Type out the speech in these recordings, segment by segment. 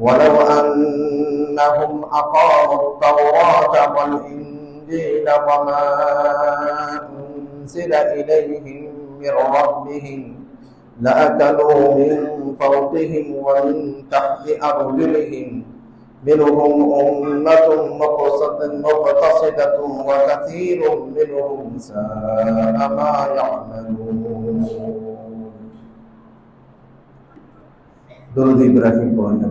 ولو أنهم أقاموا التوراة والإنجيل وما أنزل إليهم من ربهم لأكلوا من فوقهم ومن تحت أرجلهم. منهم أمة مقتصدة وكثير منهم ساء ما يعملون. درود إبراهيم بن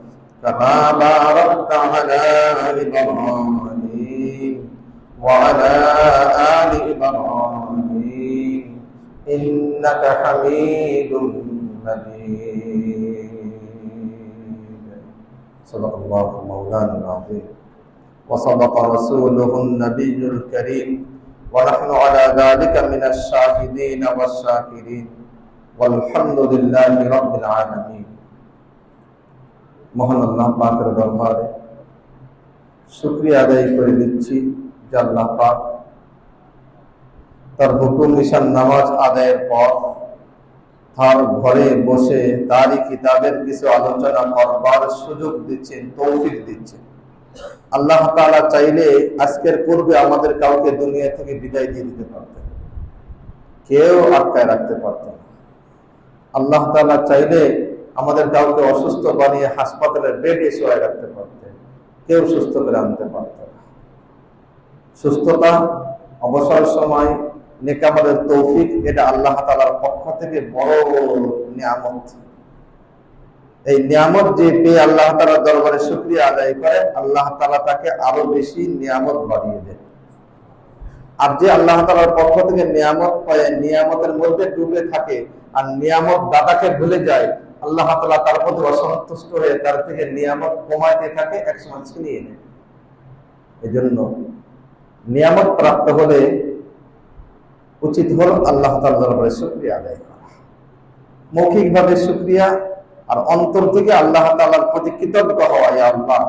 كما باركت على إبراهيم وعلى آل إبراهيم إنك حميد مجيد. صدق الله مولانا العظيم. وصدق رسوله النبي الكريم. ونحن على ذلك من الشاهدين والشاكرين. والحمد لله رب العالمين. মহান আল্লাহ পাকের দরবারে শুক্রিয়া আদায় করে দিচ্ছি যে আল্লাহ পাক তার হুকুম নিশান নামাজ আদায়ের পর তার ঘরে বসে তারই কিতাবের কিছু আলোচনা করবার সুযোগ দিচ্ছেন তৌফিক দিচ্ছেন আল্লাহ তাআলা চাইলে আজকের পূর্বে আমাদের কাউকে দুনিয়া থেকে বিদায় দিয়ে দিতে পারতেন। কেউ আটকায় রাখতে পারতেন আল্লাহ তাআলা চাইলে আমাদের কাউকে অসুস্থ বানিয়ে হাসপাতালের বেডে শোয়া রাখতে পারতেন কেউ সুস্থ করে আনতে পারত সুস্থতা, অবসর সময়, নেকামলের তৌফিক, এটা আল্লাহ তালার পক্ষ থেকে বড় নিয়ামত। এই নিয়ামত যে পেয়ে আল্লাহ তালার দরবারে শুক্রিয়া আদায় করে, আল্লাহ তালা তাকে আরও বেশি নিয়ামত বাড়িয়ে দেয় আর যে আল্লাহ তালার পক্ষ থেকে নিয়ামত পায়, নিয়ামতের মধ্যে ডুবে থাকে, আর নিয়ামত দাদাকে ভুলে যায় আল্লাহ তালা তার প্রতি অসন্তুষ্ট হয়ে তার থেকে নিয়ামত কমাইতে থাকে একসময় ছিনিয়ে নেয় এই জন্য নিয়ামত প্রাপ্ত হলে উচিত হল আল্লাহ তাল্লাহ শুক্রিয়া আদায় করা। মৌখিকভাবে শুক্রিয়া আর অন্তর থেকে আল্লাহ তাল্লাহর প্রতি কৃতজ্ঞ হওয়া আল্লাহ,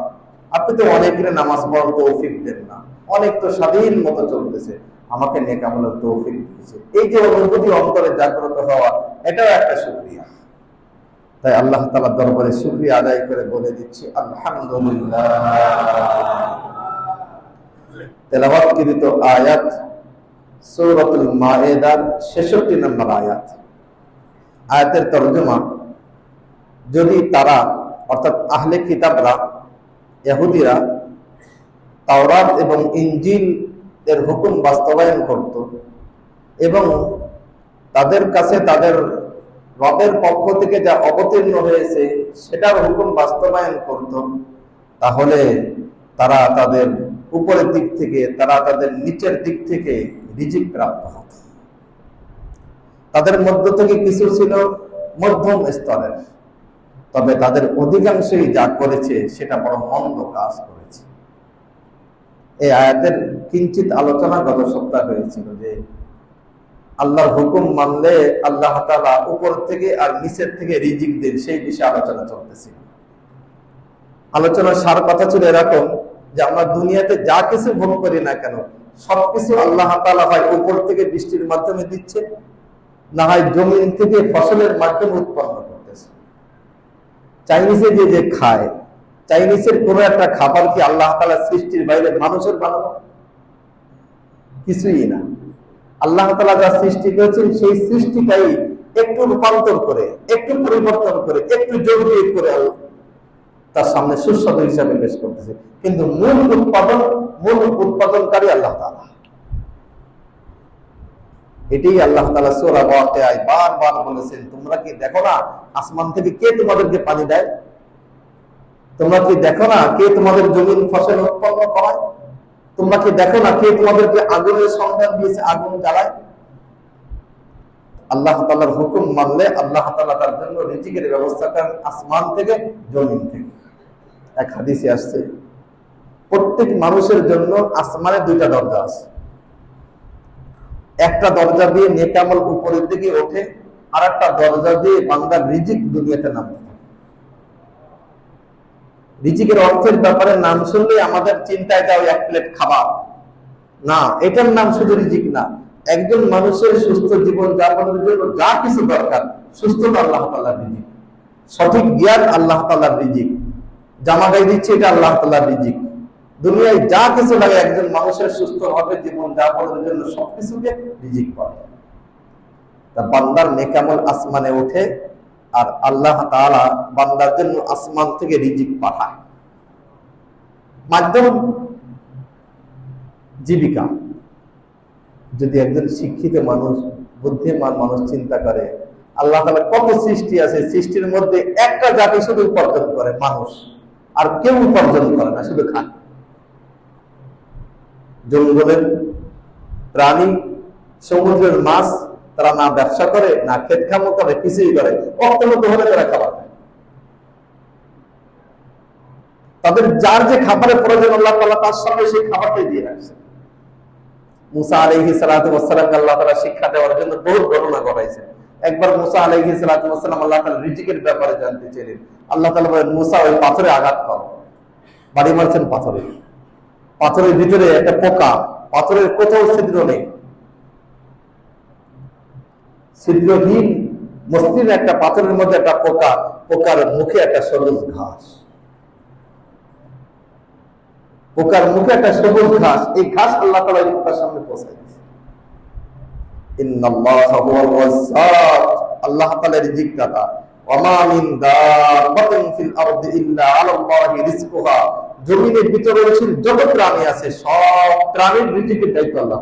আপনি তো অনেকের নামাজ পড়ার তৌফিক দেন না। অনেক তো স্বাধীন মতো চলতেছে। আমাকে নেকামলের তৌফিক দিয়েছে। এই যে অনুভূতি অন্তরে জাগ্রত হওয়া, এটাও একটা শুক্রিয়া। তাই আল্লাহ তালা দরবারে শুক্রিয়া আদায় করে বলে দিচ্ছি, আলহামদুলিল্লাহ। আয়াত সৌরতুল মায়েদার ছেষট্টি নম্বর আয়াত। আয়াতের তর্জমা, যদি তারা, অর্থাৎ আহলে কিতাবরা এহুদিরা তাওরাত এবং ইঞ্জিল এর হুকুম বাস্তবায়ন করত এবং তাদের কাছে তাদের রবের পক্ষ থেকে যা অবতীর্ণ হয়েছে, সেটার হুকুম বাস্তবায়ন করত। তাহলে তারা তাদের উপরের দিক থেকে, তারা তাদের নিচের দিক থেকে রিজিক প্রাপ্ত হতো। তাদের মধ্য থেকে কিছু ছিল মধ্যম স্তরের। তবে তাদের অধিকাংশই যা করেছে, সেটা বড় মন্দ কাজ করেছে। এই আয়াতের কিঞ্চিত আলোচনা গত সপ্তাহ হয়েছিল যে আল্লাহর হুকুম মানলে আল্লাহ তাআলা উপর থেকে আর নিচের থেকে রিজিক দেন, সেই বিষয়ে আলোচনা চলতেছিল আলোচনার সার কথা ছিল এরকম যে আমরা দুনিয়াতে যা কিছু ভোগ করি না কেন, সবকিছু আল্লাহ তাআলা হয় উপর থেকে বৃষ্টির মাধ্যমে দিচ্ছে, না হয় জমিন থেকে ফসলের মাধ্যমে উৎপন্ন করতেছে। চাইনিজে যে যে খায়, চাইনিজের কোন একটা খাবার কি আল্লাহ তাআলা সৃষ্টির বাইরে মানুষের বানানো? কিছুই না। আল্লাহ তাআলা যা সৃষ্টি করেছেন, সেই সৃষ্টিটাই একটু রূপান্তর করে, একটু পরিবর্তন করে, একটু জরুরি করে তার সামনে সুস্বাদু হিসাবে পেশ করতেছে। কিন্তু মূল উৎপাদন, মূল উৎপাদনকারী আল্লাহ তাআলা। এটাই আল্লাহ তাআলা সূরা ওয়াকিআয় বারবার বলেছেন, তোমরা কি দেখো না আসমান থেকে কে তোমাদেরকে পানি দেয়? তোমরা কি দেখো না কে তোমাদের জমিন ফসল উৎপন্ন করায়? তোমরা কি দেখো না কে তোমাদেরকে আগুনের সন্ধান দিয়েছে, আগুন জ্বালায়? আল্লাহ তাআলার হুকুম মানলে আল্লাহ তাআলা তার জন্য রিজিকের ব্যবস্থা করেন আসমান থেকে, জমিন থেকে। এক হাদিসে আসছে, প্রত্যেক মানুষের জন্য আসমানে দুইটা দরজা আছে। একটা দরজা দিয়ে নেকামল উপরের দিকে ওঠে আর একটা দরজা দিয়ে বান্দার রিজিক দুনিয়াতে নামে। রিজিকের অর্থের ব্যাপারে নাম শুনলে আমাদের চিন্তায় যাও, এক প্লেট খাবার। না, এটার নাম শুধু রিজিক না। একজন মানুষের সুস্থ জীবন যাপনের জন্য যা কিছু দরকার, সুস্থতা আল্লাহ তাল্লাহ রিজিক। সঠিক জ্ঞান আল্লাহ তাল্লাহ রিজিক। জামা গায়ে দিচ্ছে, এটা আল্লাহ তাল্লাহ রিজিক। দুনিয়ায় যা কিছু লাগে একজন মানুষের সুস্থ ভাবে জীবন যাপনের জন্য সবকিছুকে রিজিক করে তা বান্দার নেকামল আসমানে ওঠে আর আল্লাহ তাআলা বান্দার জন্য আসমান থেকে রিজিক পাঠায়। মাধ্যম জীবিকা। যদি একজন শিক্ষিত মানুষ, বুদ্ধিমান মানুষ চিন্তা করে, আল্লাহ তাআলা কত সৃষ্টি আছে, সৃষ্টির মধ্যে একটা জাতি শুধু উপার্জন করে, মানুষ। আর কেউ উপার্জন করে না, শুধু খায়। জঙ্গলের প্রাণী, সমুদ্রের মাছ তারা না ব্যবসা করে, না খেত খামো করে, কিছুই করে অর্থমত হলে তারা খাবার খায়। তাদের যার যে খাবারের প্রয়োজন, আল্লাহ তাআলা তার সামনে সেই খাবারটাই দিয়ে রাখছে। মুসা সালাতু আল্লাহ শিক্ষা দেওয়ার জন্য বহু গণনা করাইছেন একবার মুসা আলাইহি সালাতু আল্লাহ তাআলা রিজিকের ব্যাপারে জানতে চাইলেন। আল্লাহ তাআলা বলেন, মুসা, ওই পাথরে আঘাত করো বাড়ি মারছেন পাথরে। পাথরের ভিতরে একটা পোকা, পাথরের কোথাও ছিদ্র নেই। ছিদ্রহীন মসৃণ একটা পাথরের মধ্যে একটা পোকা, পোকার মুখে একটা সবুজ ঘাস। পোকার মুখে একটা সবুজ ঘাস, এই ঘাস আল্লাহ তালা এই পোকার সামনে পৌঁছায় আল্লাহ সব প্রাণীর আল্লাহ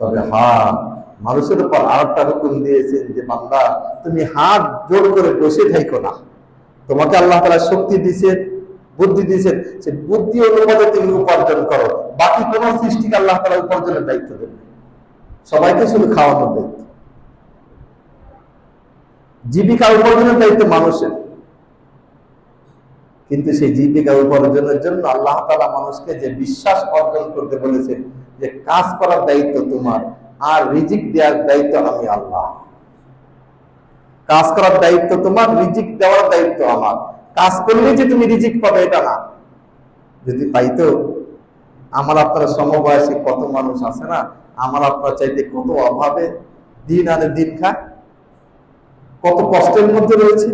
তবে হ্যাঁ মানুষের উপর আরেকটা হুকুম দিয়েছেন যে, বান্দা, তুমি হাত জোর করে বসে থাইকো না। তোমাকে আল্লাহ তাআলা শক্তি দিয়েছেন বুদ্ধি দিয়েছেন সে বুদ্ধি অনুপাতে তুমি উপার্জন করো। বাকি কোন সৃষ্টিকে আল্লাহ তাআলা উপার্জনের দায়িত্ব দেন সবাইকে শুধু খাওয়ানোর দায়িত্ব। জীবিকা উপার্জনের দায়িত্ব মানুষের। কিন্তু সেই জীবিকা উপার্জনের জন্য আল্লাহ তালা মানুষকে যে বিশ্বাস অর্জন করতে বলেছেন, যে কাজ করার দায়িত্ব তোমার আর রিজিক দেওয়ার দায়িত্ব আমি আল্লাহ। কাজ করার দায়িত্ব তোমার, রিজিক দেওয়ার দায়িত্ব আমার। কাজ করলে যে তুমি রিজিক পাবে, এটা না। যদি পাইতো, আমার আপনার সমবয়সী কত মানুষ আছে না, আমার আপনার চাইতে কত অভাবে দিন আনে দিন খায়। কত কষ্টের মধ্যে রয়েছে।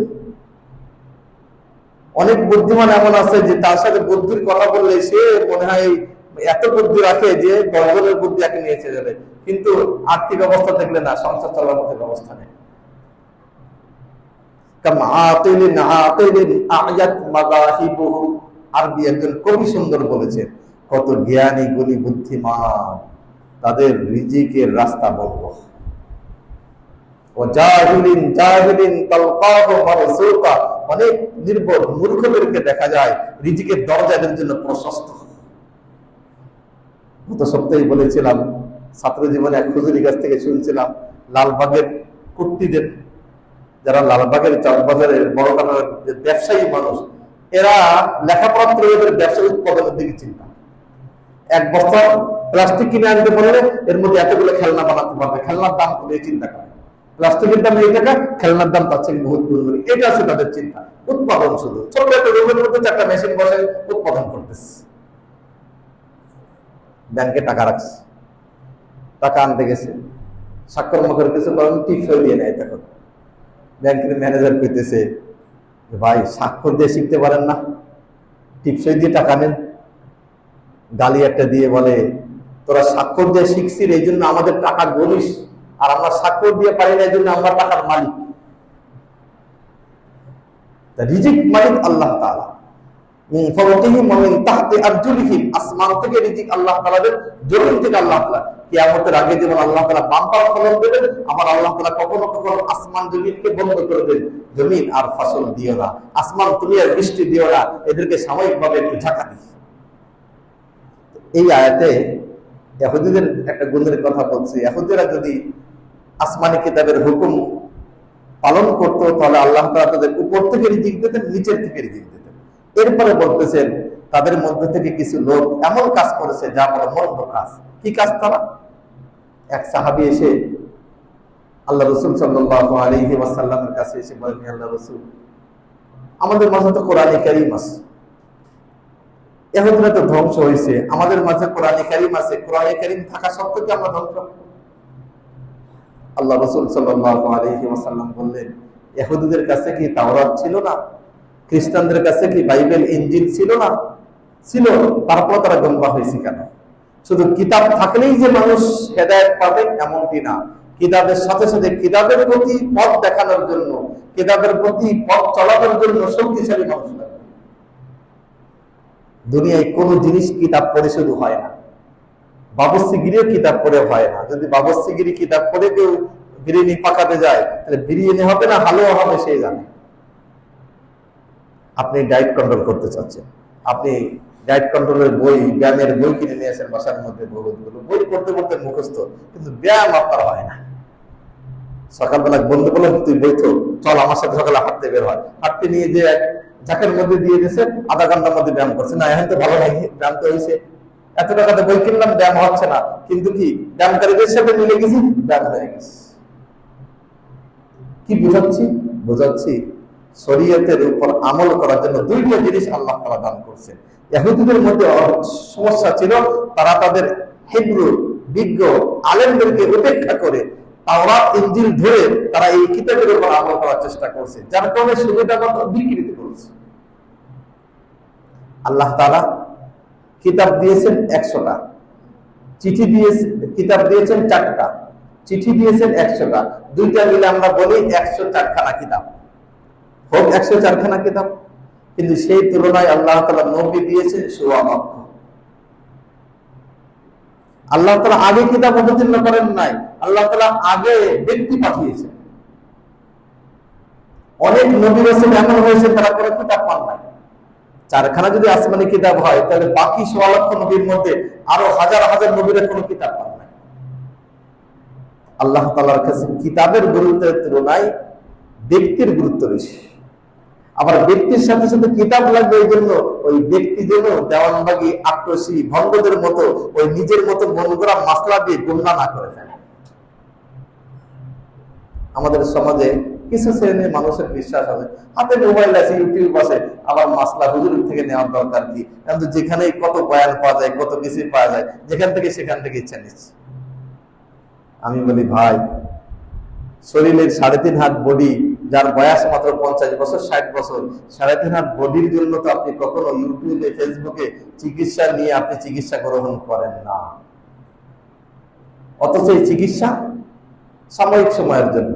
অনেক বুদ্ধিমান এমন আছে যে তার সাথে বুদ্ধির কথা বললে সে মনে হয় এত বুদ্ধি রাখে যে দশজনের বুদ্ধি একে নিয়েছে যাবে। কিন্তু আর্থিক অবস্থা দেখলে না, সংসার চলার মতো ব্যবস্থা নেই। অনেক নির্বোধ মূর্খদেরকে দেখা যায়, রিজিকের দরজা এদের জন্য প্রশস্ত। গত সপ্তাহে বলেছিলাম, ছাত্র জীবনে এক খুজুরি কাছ থেকে শুনছিলাম, লালবাগের কুর্তিদের যারা লালবাগের চকবাজারের বড় কানার যে ব্যবসায়ী মানুষ, এরা লেখাপড়া এদের ব্যবসা উৎপাদনের দিকে চিন্তা। এক বস্তা প্লাস্টিক কিনে আনতে পারলে এর মধ্যে এতগুলো খেলনা বানাতে পারবে, খেলনার দাম করে চিন্তা করে। প্লাস্টিকের দাম এই টাকা খেলনার দাম তার থেকে বহুত গুণ এটা আছে তাদের চিন্তা। উৎপাদন শুধু। ছোট একটা রুমের মধ্যে চারটা মেশিন বসে উৎপাদন করতেছে। ব্যাংকে টাকা রাখছে। টাকা আনতে গেছে। স্বাক্ষর মকর কিছু করেন টিপস দিয়ে নেয় তখন। ব্যাংকের ম্যানেজার কইতেছে ভাই, স্বাক্ষর দিয়ে শিখতে পারেন না। টিপসই দিয়ে টাকা নেন। গালি একটা দিয়ে বলে, তোরা স্বাক্ষর দিয়ে শিখছিস, এই জন্য আমাদের টাকা গলিস আর আমরা স্বাক্ষর দিয়ে পারি না, এই জন্য আমরা টাকার মালিক। রিজিক মালিক আল্লাহ তাআলা। আসমান থেকে রিজিক আল্লাহ তাআলাদের জমিন থেকে আল্লাহ কিয়ামতের আগে যেমন আল্লাহ তাআলা বাম্পার ফলন দেবেন, আবার আল্লাহ তাআলা কখনো কখনো আসমান জমিনকে বন্ধ করে দেন। জমিন আর ফসল দিও না। আসমান তুমি আর বৃষ্টি দিও না। এদেরকে সাময়িকভাবে একটু ঝাঁকা এই আয়াতে এহুদিদের একটা গুণের কথা বলছি। এহুদিরা যদি আসমানি কিতাবের হুকুম পালন করতো, তাহলে আল্লাহ তাআলা তাদের উপর থেকে রিজিক দিতেন, নিচের থেকে রিজিক দিতেন। এরপরে বলতেছেন, তাদের মধ্যে থেকে কিছু লোক এমন কাজ করেছে যা বড় মন্দ কাজ। কি কাজ তারা? এক সাহাবি এসে আল্লাহ রসুল ওয়াসাল্লামের কাছে এসে বলেন আল্লাহ রসুল, আমাদের মাঝে তো কোরআনে কারিম আছে। এহুদিরা তো ধ্বংস হয়েছে, আমাদের মাঝে কোরআনে কারিম আছে। কোরআনে কারিম থাকা সত্ত্বেও কি আমরা ধ্বংস? আল্লাহ রসুল আলাইহি ওয়াসাল্লাম বললেন এহুদুদের কাছে কি তাওরাত ছিল না? খ্রিস্টানদের কাছে কি বাইবেল ইনজিল ছিল না? ছিল। তারপর তারা গম্বা হয়েছে কেন? শুধু কিতাব থাকলেই যে মানুষ হেদায়েত পাবে এমনটি না। কিতাবের সাথে সাথে কিতাবের প্রতি পথ দেখানোর জন্য, কিতাবের প্রতি পথ চলানোর জন্য শক্তিশালী মানুষ লাগবে দুনিয়ায় কোনো জিনিস কিতাব পড়ে শুধু হয় না। বাবস্তিগিরিও কিতাব পড়ে হয় না। যদি বাবস্তিগিরি কিতাব পড়ে কেউ বিরিয়ানি পাকাতে যায়, তাহলে বিরিয়ানি হবে না, হালুয়া হবে সেই জানে। আপনি ডায়েট কন্ট্রোল করতে চাচ্ছেন। আপনি ডায়েট কন্ট্রোলের বই, ব্যায়ামের বই কিনে নিয়ে আসেন বাসার মধ্যে বই পড়তে পড়তে মুখস্থ, কিন্তু ব্যায়াম আপনার হয় না। সকালবেলা বন্ধু বললাম তুই বইতো চল আমার সাথে সকালে হাঁটতে বের হয়। হাঁটতে নিয়ে যে ঝাঁকের মধ্যে দিয়ে গেছে আধা ঘণ্টার মধ্যে ব্যায়াম করছে। না, এখন তো ভালো লাগে ব্যায়াম তো হয়েছে। এত টাকাতে বই কিনলাম, ব্যায়াম হচ্ছে না। কিন্তু কি ব্যায়ামকারীদের সাথে মিলে গেছি? ব্যায়াম হয়ে গেছে। কি বুঝাচ্ছি? বুঝাচ্ছি শরীয়তের উপর আমল করার জন্য দুইটা জিনিস আল্লাহ তাআলা দান করছেন। ইহুদিদের মধ্যে সমস্যা ছিল, তারা তাদের হিব্রু, বিজ্ঞ আলেমদেরকে উপেক্ষা করে তাওরাত, ইনজিল ধরে তারা এই কিতাবের উপর আমল করার চেষ্টা করছে, যার কারণে বিকৃত করেছে। আল্লাহ কিতাব দিয়েছেন একশোটা। চিঠি দিয়েছেন কিতাব দিয়েছেন চারটা। চিঠি দিয়েছেন একশোটা। দুইটা মিলে আমরা বলি একশো চারখানা কিতাব। হোক, একশো চারখানা কিতাব। কিন্তু সেই তুলনায় আল্লাহ তালা নবী দিয়েছেন সোয়া লক্ষ আল্লাহ তালা আগে কিতাব অবতীর্ণ করেন নাই। আল্লাহ তালা আগে ব্যক্তি পাঠিয়েছেন। অনেক নবী রসুল এমন হয়েছে, তারা কোনো কিতাব পান নাই। চারখানা যদি আসমানি কিতাব হয়, তাহলে বাকি সোয়া লক্ষ নবীর মধ্যে আরও হাজার হাজার নবীরা কোনো কিতাব পান নাই। আল্লাহ তালার কাছে কিতাবের গুরুত্বের তুলনায় ব্যক্তির গুরুত্ব বেশি। আবার ব্যক্তির সাথে সাথে কিতাব লাগবে এই জন্য ওই ব্যক্তি যেন দেওয়ানবাগি আক্রোশী ভণ্ডদের মতো ওই নিজের মতো মন করা মাসলা দিয়ে গুণনা না করে ফেলে। আমাদের সমাজে কিছু শ্রেণির মানুষের বিশ্বাস আছে হাতে মোবাইল আছে, ইউটিউব আছে, আবার মাসলা হুজুর থেকে নেওয়ার দরকার কি? কিন্তু যেখানে কত বয়ান পাওয়া যায়, কত কিছু পাওয়া যায়, যেখান থেকে সেখান থেকে ইচ্ছা নিচ্ছে। আমি বলি, ভাই, শরীরের সাড়ে তিন হাত বডি যার বয়স মাত্র পঞ্চাশ বছর, ষাট বছর। হাত বডির জন্য তো আপনি কখনো ইউটিউবে, ফেসবুকে চিকিৎসা নিয়ে আপনি চিকিৎসা গ্রহণ করেন না। অথচ এই চিকিৎসা সাময়িক সময়ের জন্য।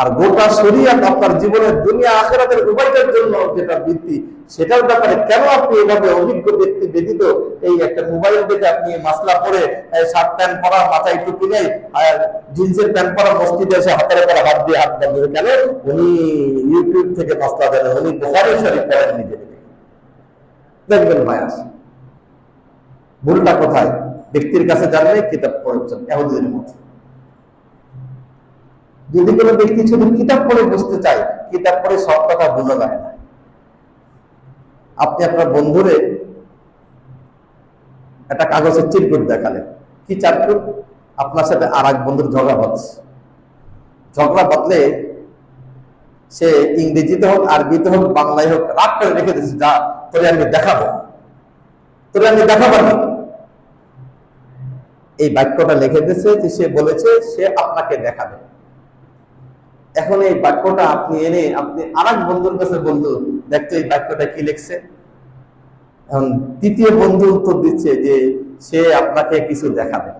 আর গোটা শরীয়ত আপনার জীবনের দুনিয়া, আখেরাতের উভয়টার জন্য যেটা বৃত্তি, সেটার ব্যাপারে কেন আপনি এভাবে অভিজ্ঞ ব্যক্তি ব্যতীত এই একটা মোবাইল দেখে আপনি মাসলা পরে শার্ট প্যান্ট পরা, মাথায় টুপি নেই, আর জিন্সের প্যান্ট পরা, মসজিদে এসে হাতের পরে হাত দিয়ে হাত বাঁধবে কেন উনি ইউটিউব থেকে মাসলা জানেন উনি বোখারি শরীফ পড়েন নিজে দেখবেন মায়াস ভুলটা কোথায়? ব্যক্তির কাছে জানলে কিতাব পড়েছেন এহুদিনের মতো যদি কোনো ব্যক্তি শুধু কিতাব পড়ে বুঝতে চায়, কিতাব পড়ে সব কথা বোঝা যায় না। আপনি আপনার বন্ধুরে একটা কাগজের চিরকুট দেখালেন। কি চারকুট আপনার সাথে আর এক বন্ধুর ঝগড়া বাঁধছে ঝগড়া বাঁধলে সে ইংরেজিতে হোক, আরবিতে হোক, বাংলায় হোক, রাগ করে রেখে দিচ্ছে যা, তোরে আমি দেখাবো। তোরে আমি দেখাবো না। এই বাক্যটা লিখে দিয়েছে যে, সে বলেছে, সে আপনাকে দেখাবে। এখন এই বাক্যটা আপনি এনে, আপনি আর এক বন্ধুর কাছে বন্ধু দেখতো এই বাক্যটা কি লিখছে? এখন তৃতীয় বন্ধু উত্তর দিচ্ছে যে সে আপনাকে কিছু দেখাবে।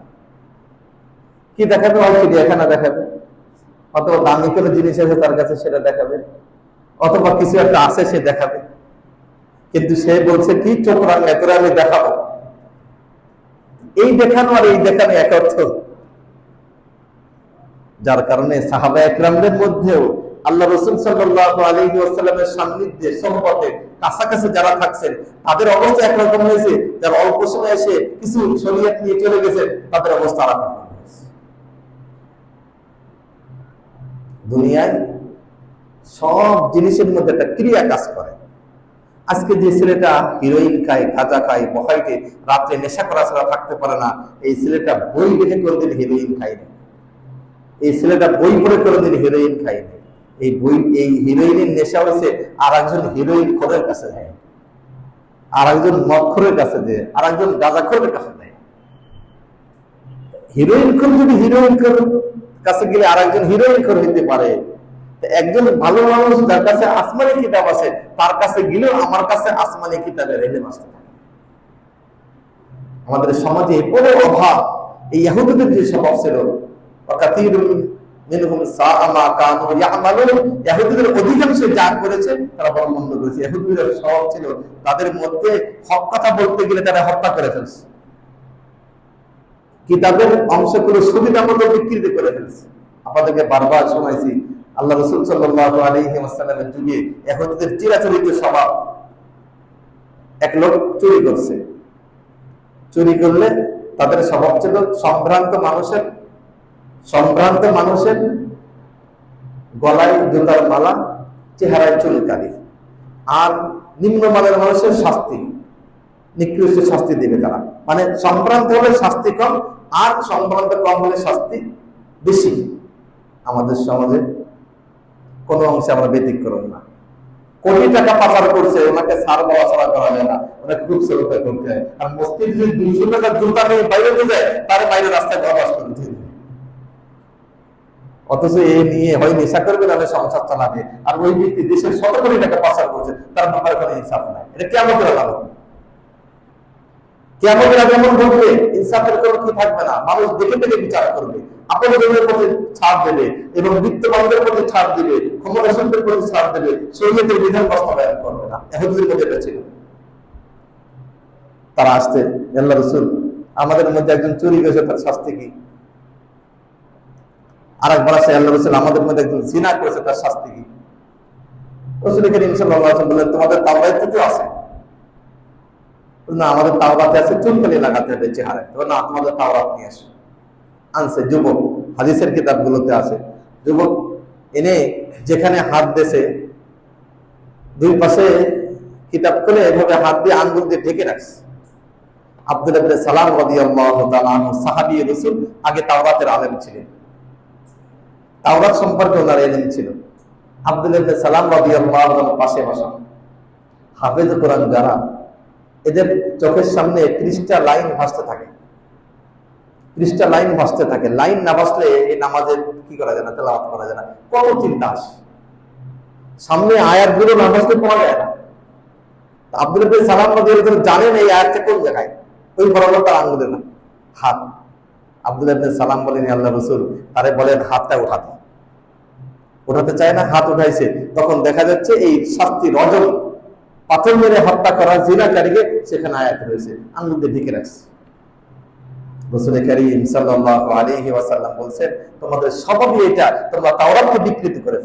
কি দেখাবে? হয় চিড়িয়াখানা দেখাবে। অথবা দামি কোনো জিনিস আছে তার কাছে সেটা দেখাবে। অথবা কিছু একটা আছে সে দেখাবে। কিন্তু সে বলছে, কি চোখ রাঙে তোরা আমি দেখাবো। এই দেখানো আর এই দেখানো এক অর্থ। যার কারণে সাহাবা একরামদের মধ্যেও আল্লাহ রসুল সাল্লাহ সান্নিধ্যে সম্পর্কে কাছাকাছি যারা থাকছেন, তাদের অবস্থা একরকম হয়েছে। যারা অল্প সময় এসে কিছু শরীয়ত নিয়ে চলে গেছে তাদের অবস্থা আর দুনিয়ায় সব জিনিসের মধ্যে একটা ক্রিয়া কাজ করে। আজকে যে ছেলেটা হিরোইন খায়, গাঁজা খায় বহাইটে রাত্রে নেশা করা ছাড়া থাকতে পারে না, এই ছেলেটা বই দেখে কোনোদিন হিরোইন খায়নি। এই ছেলেটা বই পড়ে কোনোদিন হিরোইন খায়নি। এই বই, এই হিরোইনের নেশা হয়েছে আর একজন হিরোইন খোরের কাছে দেয়। আর একজন মক্ষরের কাছে দেয় আর একজন গাঁজাখোরের কাছে দেয়। হিরোইন খোর যদি হিরোইন খোর কাছে গেলে আর একজন হিরোইন খোর হইতে পারে। একজন ভালো মানুষ যার কাছে আসমানি কিতাব আছে, তার কাছে গেলেও আমার কাছে আসমানি কিতাবের এলেম আসতে আমাদের সমাজে কোনো অভাব, এই ইহুদিদের যে স্বভাব ছিল ইহুদিদের তাদের মধ্যে কথা বলতে গেলে তারা হত্যা করে ফেলছে। অংশগুলো করে ফেলছে? আপনাদেরকে বারবার শোনাইছি, আল্লাহ রসুল সাল্লামের যুগে এহুদিদের চিরাচরিত স্বভাব, এক লোক চুরি করছে। চুরি করলে তাদের স্বভাব ছিল সম্ভ্রান্ত মানুষের সম্ভ্রান্ত মানুষের গলায় জুতার মালা, চেহারায় চুলকালি আর নিম্নমানের মানুষের শাস্তি, নিকৃষ্ট শাস্তি দেবে তারা। মানে সম্ভ্রান্ত হলে শাস্তি কম, আর সম্ভ্রান্ত কম হলে শাস্তি বেশি। আমাদের সমাজে কোনো অংশে আমরা ব্যতিক্রম না। কোটি টাকা পাচার করছে, ওনাকে সার বাবা ছাড়া করা যায় না। ওনাকে খুব শ্রদ্ধা করতে হয়। আর মস্তির যদি দুইশো টাকা জুতা নিয়ে বাইরে যায়, তার বাইরে রাস্তায় বরবাস করে দিয়ে অথচ এই নিয়ে হয় নেশা করবে সংসার চালাবে। আর ওই ব্যক্তি দেশের কোটি টাকা পাচার করছে, তার ব্যাপারে কোনো ইনসাফ নাই। এটা কেমন করে লাভ কেমন ঘটবে, ইনসাফের কোনো কি থাকবে না। মানুষ দেখে দেখে বিচার করবে। প্রতি ছাড় দেবে এবং বিত্তবানদের প্রতি ছাড় দেবে প্রতি ছাড় দেবে বিধান বাস্তবায়ন করবে না। এহুদের মধ্যে এটা ছিল তারা আসতে আল্লাহ রসুল, আমাদের মধ্যে একজন চুরি গেছে তার শাস্তি কি? আর আল্লাহ রসুল আমাদের মধ্যে একজন জিনা করেছে, তার শাস্তি কি? রসুল করিম সাল্লাহ বললেন, তোমাদের তাওরাইতে আছে। না, আমাদের আছে চুলকালি লাগাতে হবে না, তোমাদের নিয়ে আসো। আনছে যুবক, হাদিসের কিতাবগুলোতে আছে। যুবক এনে যেখানে হাত দেশে দুই পাশে কিতাব খুলে এভাবে হাত দিয়ে আঙ্গুল দিয়ে ঢেকে রাখছে। আব্দুল সালাম সাহাবি রসুল আগে তাওরাতের আলেম ছিলেন। তাওরাত সম্পর্কে ওনার এলেম ছিল। আব্দুল সালাম রবি পাশে বসা হাফেজ কোরআন যারা, এদের চোখের সামনে ত্রিশটা লাইন ভাসতে থাকে। ত্রিশটা লাইন ভাসতে থাকে। লাইন না ভাসলে এই নামাজের কি করা যায় না, তেলাওয়াত করা যায় না। কত চিন্তা আসে সামনে আয়াতগুলো না ভাসলে পাওয়া যায় না। আব্দুল সালাম জানেন এই আয়াতটা কোন জায়গায়? ওই বরাবর তার আঙ্গুলে না, হাত। আব্দুল সালাম বলেন আল্লাহ রসুল, তারে বলেন, হাতটা উঠাতে। উঠাতে চায় না, হাত উঠাইছে। তখন দেখা যাচ্ছে এই শাস্তি রজম পাথর মেরে হত্যা করা জিনাকারীকে সেখানে আয়াত রয়েছে। আঙ্গুল দিয়ে ঢেকে রাখছে। তোমাদের এটা, তোমরা বিকৃত করে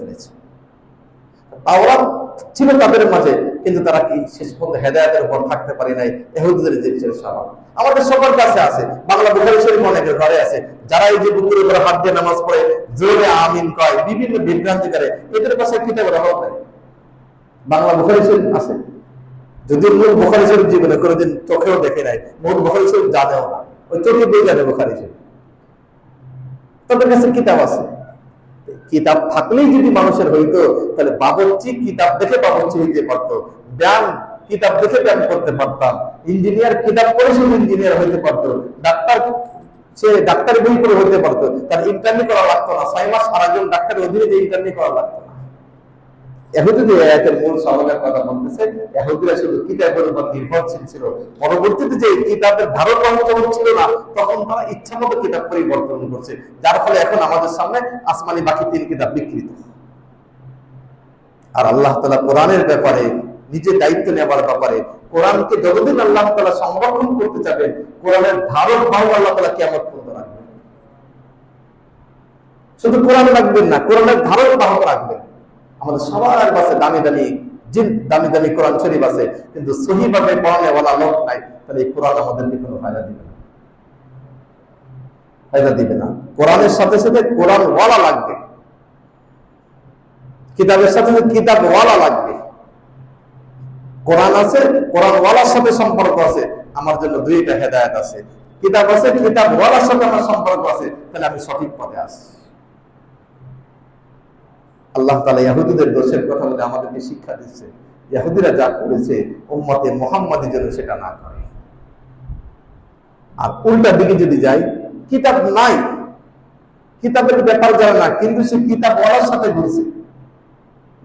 মাঝে, কিন্তু তারা কি শেষ পর্যন্ত হেদায়তের উপর থাকতে পারে নাই? এহুদের যে স্বভাব। আমাদের সবার কাছে আছে। বাংলা বুখারি শরীফ অনেকের ঘরে আছে। যারা এই যে বুকুর উপরে হাত দিয়ে নামাজ পড়ে, জোরে আমিন কয়, বিভিন্ন বিভ্রান্তি করে, এদের কাছে কিতাবের অভাব নাই বাংলা বুখারি শরীফ আছে। যদি মূল বুখারি শরীফ জীবনে কোনোদিন চোখেও দেখে নাই, মূল বুখারি শরীফ জানেও না। ওই চোখে বই জানে বুখারি শরীফ। তাদের কাছে কিতাব আছে। কিতাব থাকলেই যদি মানুষের হইতো, তাহলে বাবরচি কিতাব দেখে বাবরচি হইতে পারতো। ব্যায়াম কিতাব দেখে ব্যায়াম করতে পারতাম। ইঞ্জিনিয়ার কিতাব পড়ে সে ইঞ্জিনিয়ার হইতে পারতো। ডাক্তার সে ডাক্তারি বই করে হইতে পারতো। তার ইন্টারনি করা লাগতো না। ছয় মাস সারা ডাক্তারের অধীনে যে ইন্টারনি করা লাগতো তখন তারা ইচ্ছা মতো কিতাব পরিবর্তন করছে। যার ফলে এখন আমাদের সামনে আসমানি বাকি তিন কিতাব আর আল্লাহ তালা কোরআনের ব্যাপারে নিজে দায়িত্ব নেবার ব্যাপারে। কোরআনকে যতদিন আল্লাহ তালা সংরক্ষণ করতে চাবেন কোরআনের ধারণ বাহু আল্লাহ তালা কেমন করতে রাখবেন। শুধু কোরআন রাখবেন না, কোরআনের ধারণ বাহক রাখবেন। আমাদের সবার কাছে দামি দামি জিন, দামি দামি কোরআন শরীফ আছে, কিন্তু সহি ভাবে পড়ানেওয়ালা লোক নাই, তাহলে এই কোরআন আমাদেরকে কোনো ফায়দা দিবে না। ফায়দা দিবে না। কোরআনের সাথে সাথে কোরআন ওয়ালা লাগবে। কিতাবের সাথে সাথে কিতাব ওয়ালা লাগবে। কোরআন আছে কোরআন ওয়ালার সাথে সম্পর্ক আছে, আমার জন্য দুইটা হেদায়ত আছে। কিতাব আছে কিতাব ওয়ালার সাথে আমার সম্পর্ক আছে, তাহলে আমি সঠিক পথে আসি আল্লাহ তালা ইয়াহুদিদের দোষের কথা বলে আমাদেরকে শিক্ষা দিচ্ছে। ইয়াহুদিরা যা করেছে, উম্মতে মোহাম্মদের জন্য সেটা না করে। আর উল্টা দিকে যদি যাই, কিতাব নাই। কিতাবের ব্যাপার জানে না, কিন্তু সে কিতাব পড়ার সাথে ঘুরছে।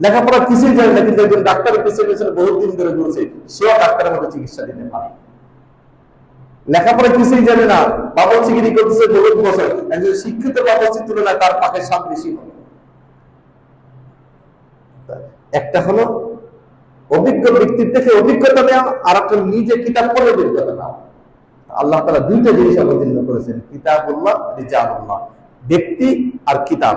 লেখাপড়া কিছুই জানে না কিন্তু একজন ডাক্তারের পিছনে বহুত দিন ধরে ঘুরছে। সেও ডাক্তারের মতো চিকিৎসা দিতে পারে। লেখাপড়া কিছুই জানে না? বাবরচিগিরি করতেছে বহুত বছর। একজন শিক্ষিত বাবরচির তুলনায় তার পাখের সাপ বেশি হবে একটা হলো অভিজ্ঞ ব্যক্তির থেকে অভিজ্ঞতা নেওয়া আর একটা নিজে কিতাব পড়ে অভিজ্ঞতা নেওয়া। আল্লাহ তালা দুইটা জিনিস অবতীর্ণ করেছেন, কিতাবুল্লাহ রিজাবুল্লাহ ব্যক্তি আর কিতাব।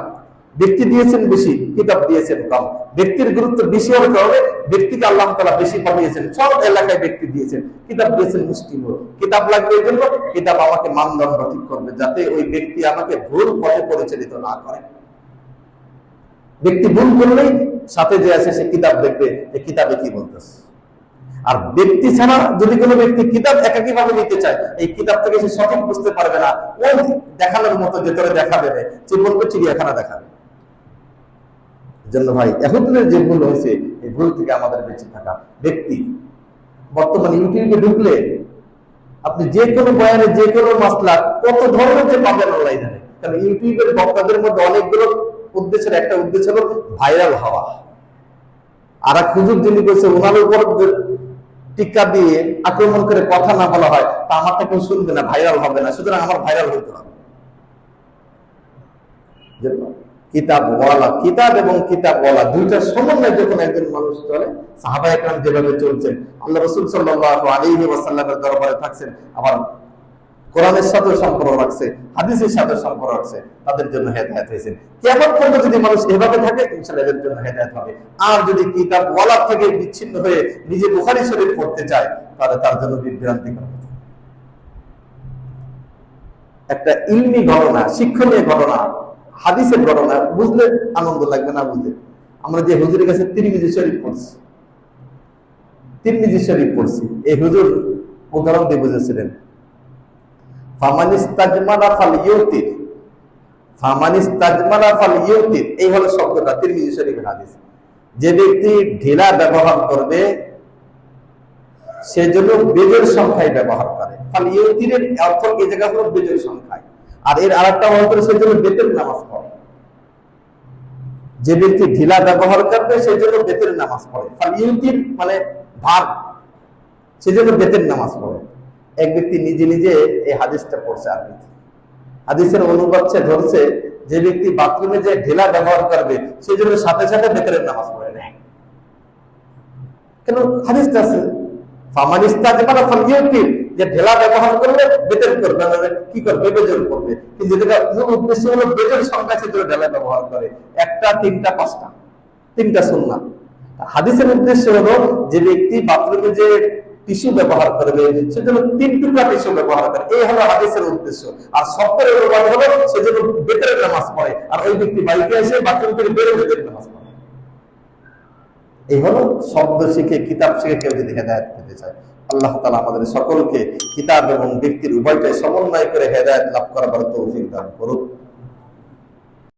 ব্যক্তি দিয়েছেন বেশি, কিতাব দিয়েছেন কম। ব্যক্তির গুরুত্ব বেশি হওয়ার কারণে ব্যক্তিকে আল্লাহ তালা বেশি পাঠিয়েছেন। সব এলাকায় ব্যক্তি দিয়েছেন। কিতাব দিয়েছেন মুসলিম কিতাব লাগবে এই জন্য কিতাব আমাকে মানদণ্ড ঠিক করবে, যাতে ওই ব্যক্তি আমাকে ভুল পথে পরিচালিত না করে। ব্যক্তি ভুল করলেই সাথে যে আছে সে কিতাব দেখবে যে কিতাবে কি বলতেছে। আর ব্যক্তি ছাড়া যদি কোনো ব্যক্তি কিতাব একাকি ভাবে নিতে চায়, এই কিতাব থেকে সে সঠিক বুঝতে পারবে না। ও দেখানোর মতো যে তোরে দেখাবে সে বলবে চিড়িয়াখানা দেখাবে। জন্য ভাই এহুদের যে ভুল হয়েছে, এই ভুল থেকে আমাদের বেঁচে থাকা ব্যক্তি। বর্তমানে ইউটিউবে ঢুকলে আপনি যে কোনো বয়ানে, যে কোনো মাসলা, কত ধরনের যে পাবেন অনলাইনে কারণ ইউটিউবের বক্তাদের মধ্যে অনেকগুলো উদ্দেশ্যের একটা উদ্দেশ্য হলো ভাইরাল হওয়া। আর এক হুজুর যিনি বলছে ওনার উপর টিকা দিয়ে আক্রমণ করে কথা না বলা হয়, তা আমারটা কেউ শুনবে না ভাইরাল হবে না, সুতরাং আমার ভাইরাল হইতে হবে। কিতাব ওয়ালা, কিতাব এবং কিতাব ওয়ালা, দুইটা সমন্বয় যখন একজন মানুষ চলে সাহাবা একরাম যেভাবে চলছেন, আল্লাহ রসুল সাল্লাহ আলী ওয়াসাল্লামের দরবারে থাকছেন, আবার কোরআনের সাথে সম্পর্ক রাখছে, হাদিসের সাথে সম্পর্ক রাখছে, তাদের জন্য হেদায়ত হয়েছে। কেমন পর্যন্ত যদি মানুষ এভাবে থাকে ইনশাল্লাহ এদের জন্য হেদায়ত হবে। আর যদি কিতাব ওয়ালার থেকে বিচ্ছিন্ন হয়ে নিজে বুখারি শরীফ পড়তে চায়, তাহলে তার জন্য বিভ্রান্তি একটা ইলমি ঘটনা, শিক্ষণীয় ঘটনা হাদিসের ঘটনা, বুঝলে আনন্দ লাগবে না বুঝলে? আমরা যে হুজুরের কাছে তিরমিজি শরীফ পড়ছি। তিরমিজি শরীফ পড়ছি। এই হুজুর উদাহরণ দিয়ে বুঝেছিলেন। এই হলো শব্দটা, তিরমিজি শরীফের হাদিস। যে ব্যক্তি ঢিলা ব্যবহার করবে, সে জন্য বেজের সংখ্যায় ব্যবহার করে। ফাল ইউতির অর্থ এই জায়গা হলো বেজের সংখ্যায়। আর এর আরেকটা অর্থ সেই জন্য বেতের নামাজ পড়ে। যে ব্যক্তি ঢিলা ব্যবহার করবে সেই জন্য বেতের নামাজ পড়ে। ফাল ইউতির মানে ভাগ সেজন্য বেতের নামাজ পড়ে। এক ব্যক্তি নিজে নিজে এই হাদিসটা পড়ছে আরবিতে হাদিসের অনুবাদ ধরছে, যে ব্যক্তি বাথরুমে যে ঢেলা ব্যবহার করবে সেই জন্য সাথে সাথে বেতরের নামাজ পড়ে নেয়। কেন? হাদিসটা আছে। যে ঢেলা ব্যবহার করলে বেতন করবে কি করবে? বেজন করবে। কিন্তু যেটা মূল উদ্দেশ্য হলো বেজন সংখ্যা সে ঢেলা ব্যবহার করে। একটা, তিনটা, পাঁচটা। তিনটা সুন্না হাদিসের উদ্দেশ্য হলো যে ব্যক্তি বাথরুমে যে টিস্যু ব্যবহার করবে সেজন্য তিন টুকরা টিস্যু ব্যবহার করে। এই হলো হাদিসের উদ্দেশ্য। আর সপ্তাহের অনুবাদ হলো সেজন্য বেতরের নামাজ পড়ে। আর ওই ব্যক্তি বাইকে এসে বাথরুম থেকে বেরো বেতরের নামাজ পড়ে। এই হলো শব্দ শিখে, কিতাব শিখে কেউ যদি হেদায়ত পেতে চায়। আল্লাহ তালা আমাদের সকলকে কিতাব এবং ব্যক্তির উভয়টাই সমন্বয় করে হেদায়ত লাভ করবার তৌফিক দান করুক।